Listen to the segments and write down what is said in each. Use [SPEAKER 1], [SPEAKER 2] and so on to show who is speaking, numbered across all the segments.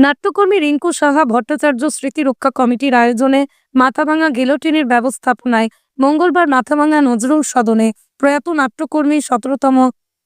[SPEAKER 1] নাট্যকর্মী রিঙ্কু সাহা ভট্টাচার্য স্মৃতি রক্ষা কমিটির আয়োজনে মাথাভাঙা গিলোটিনের ব্যবস্থাপনায় মঙ্গলবার মাথাভাঙা নজরুল সদনে প্রয়াত নাট্যকর্মী সতেরোতম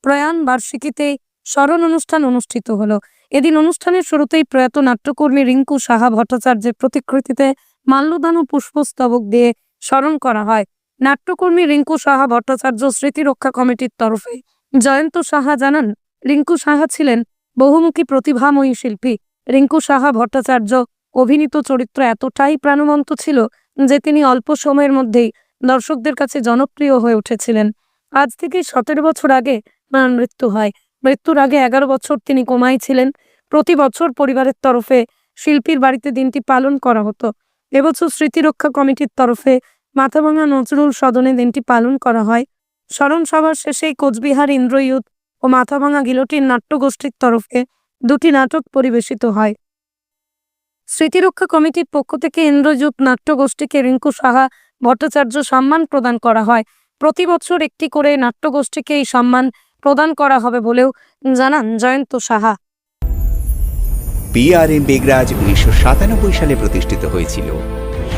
[SPEAKER 1] প্রয়াণ বার্ষিকীতে স্মরণ অনুষ্ঠান অনুষ্ঠিত হলো। এদিন অনুষ্ঠানের শুরুতেই প্রয়াত নাট্যকর্মী রিঙ্কু সাহা ভট্টাচার্যের প্রতিকৃতিতে মাল্যদান ও পুষ্পস্তবক দিয়ে স্মরণ করা হয়। নাট্যকর্মী রিঙ্কু সাহা ভট্টাচার্য স্মৃতি রক্ষা কমিটির তরফে জয়ন্ত সাহা জানান, রিঙ্কু সাহা ছিলেন বহুমুখী প্রতিভাময়ী শিল্পী। রিঙ্কু সাহা ভট্টাচার্য অভিনীত চরিত্র এতটাই প্রাণবন্ত ছিল যে তিনি অল্প সময়ের মধ্যেই দর্শকদের কাছে জনপ্রিয় হয়ে উঠেছিলেন। আজ থেকে সতেরো বছর আগে তাঁর মৃত্যু হয়। মৃত্যুর আগে এগারো বছর তিনি কোমায় ছিলেন। প্রতি বছর পরিবারের তরফে শিল্পীর বাড়িতে দিনটি পালন করা হতো। এবছর স্মৃতিরক্ষা কমিটির তরফে মাথাভাঙা নজরুল সদনে দিনটি পালন করা হয়। স্মরণ সভার শেষেই কোচবিহার ইন্দ্রয়ুত ও মাথাভাঙা গিলোটির নাট্যগোষ্ঠীর তরফে দুটি নাটক পরিবেশিত হয়। স্মৃতিরক্ষা কমিটির পক্ষ থেকে ইন্দ্রযুত নাট্যগোষ্ঠীকে রিঙ্কু সাহা, ভট্টাচার্য সম্মান প্রদান করা হয়। প্রতি বছর একটি করে নাট্যগোষ্ঠীকে এই সম্মান প্রদান করা হবে বলেও জানান জয়ন্ত সাহা।
[SPEAKER 2] পিআরএম বেগরাজ উনিশশো সাতানব্বই সালে প্রতিষ্ঠিত হয়েছিল।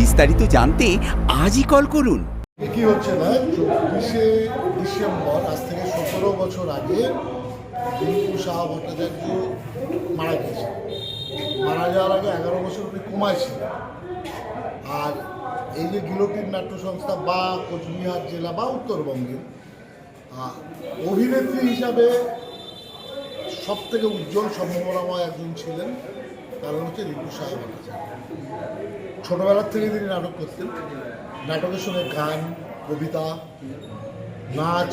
[SPEAKER 2] বিস্তারিত জানতে আজই কল করুন।
[SPEAKER 3] কি হচ্ছে না চব্বিশে ডিসেম্বর, আজ থেকে সতেরো বছর আগে রিঙ্কু শাহ ভট্টাচার্য মারা গেছে মারা যাওয়ার আগে এগারো বছর উনি কুমায় ছিলেন। আর এই যে গিলোটিন নাট্য সংস্থা বা কোচবিহার জেলা বা উত্তরবঙ্গের অভিনেত্রী হিসাবে সব থেকে উজ্জ্বল, সম্ভাবনাময় একজন ছিলেন, কারণ হচ্ছে রিঙ্কু শাহ ভট্টাচার্য। ছোটবেলার থেকে তিনি নাটক করতেন। নাটকের সঙ্গে গান, কবিতা, নাচ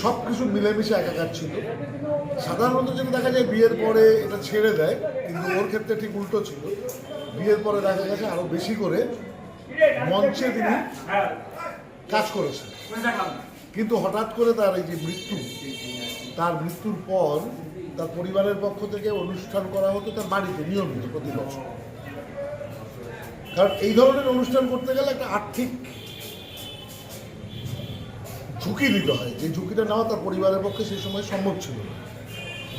[SPEAKER 3] সব কিছু মিলেমিশে একাকার ছিল। সাধারণত যেটা দেখা যায় বিয়ের পরে এটা ছেড়ে দেয়, কিন্তু ওর ক্ষেত্রে ঠিক উল্টো ছিল। বিয়ের পরে দেখা গেছে আরও বেশি করে মঞ্চে তিনি কাজ করেছেন। কিন্তু হঠাৎ করে তার এই যে মৃত্যু, তার মৃত্যুর পর তার পরিবারের পক্ষ থেকে অনুষ্ঠান করা হতো তার বাড়িতে নিয়মিত প্রতি বছর। কারণ এই ধরনের অনুষ্ঠান করতে গেলে একটা আর্থিক ঝুঁকি দিতে হয়। যে ঝুঁকিটা নেওয়া তার পরিবারের পক্ষে সেই সময় সম্ভব ছিল না।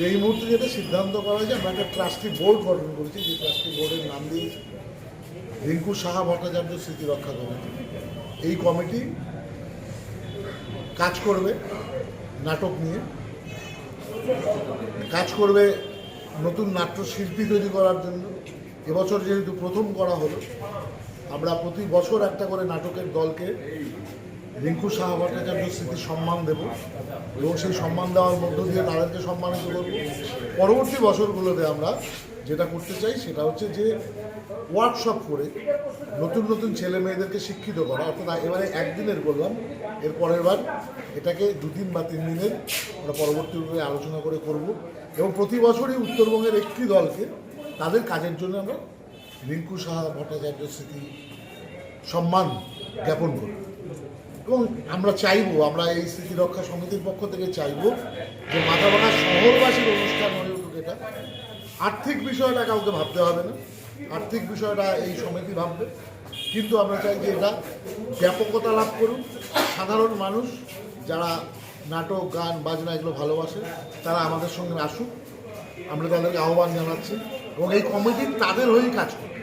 [SPEAKER 3] এই মুহূর্তে যেটা সিদ্ধান্ত করা হয়েছে আমরা একটা ট্রাস্টি বোর্ড গঠন করেছি, যে ট্রাস্টি বোর্ডের নাম দিয়েছি রিঙ্কু সাহা ভট্টাচার্য স্মৃতি রক্ষা কমিটি। এই কমিটি কাজ করবে নাটক নিয়ে। কাজ করবে নতুন নাট্যশিল্পী তৈরি করার জন্য। এবছর যেহেতু প্রথম করা হলো, আমরা প্রতি বছর একটা করে নাটকের দলকে রিঙ্কু সাহা ভট্টাচার্য স্মৃতি সম্মান দেব এবং সেই সম্মান দেওয়ার মধ্য দিয়ে তাদেরকে সম্মানিত করব। পরবর্তী বছরগুলোতে আমরা যেটা করতে চাই সেটা হচ্ছে যে ওয়ার্কশপ করে নতুন নতুন ছেলে মেয়েদেরকে শিক্ষিত করা। অর্থাৎ এবারে একদিনের বললাম এর পরের বার এটাকে দুদিন বা তিন দিনের আমরা পরবর্তীভাবে আলোচনা করে করব এবং প্রতি বছরই উত্তরবঙ্গের একটি দলকে তাদের কাজের জন্য আমরা রিঙ্কু সাহা ভট্টাচার্য স্মৃতি সম্মান জ্ঞাপন করি। এবং আমরা চাইব, আমরা এই স্মৃতি রক্ষা সমিতির পক্ষ থেকে চাইব যে মাথাভাঙা শহরবাসীর অনুষ্ঠান হয়ে উঠুক এটা। আর্থিক বিষয়টা কাউকে ভাবতে হবে না। আর্থিক বিষয়টা এই সমিতি ভাববে। কিন্তু আমরা চাই যে এটা ব্যাপকতা লাভ করুক। সাধারণ মানুষ যারা নাটক, গান, বাজনা এগুলো ভালোবাসে, তারা আমাদের সঙ্গে আসুক। আমরা তাদেরকে আহ্বান জানাচ্ছি। এবং এই কমিটি তাদের হয়েই কাজ করবে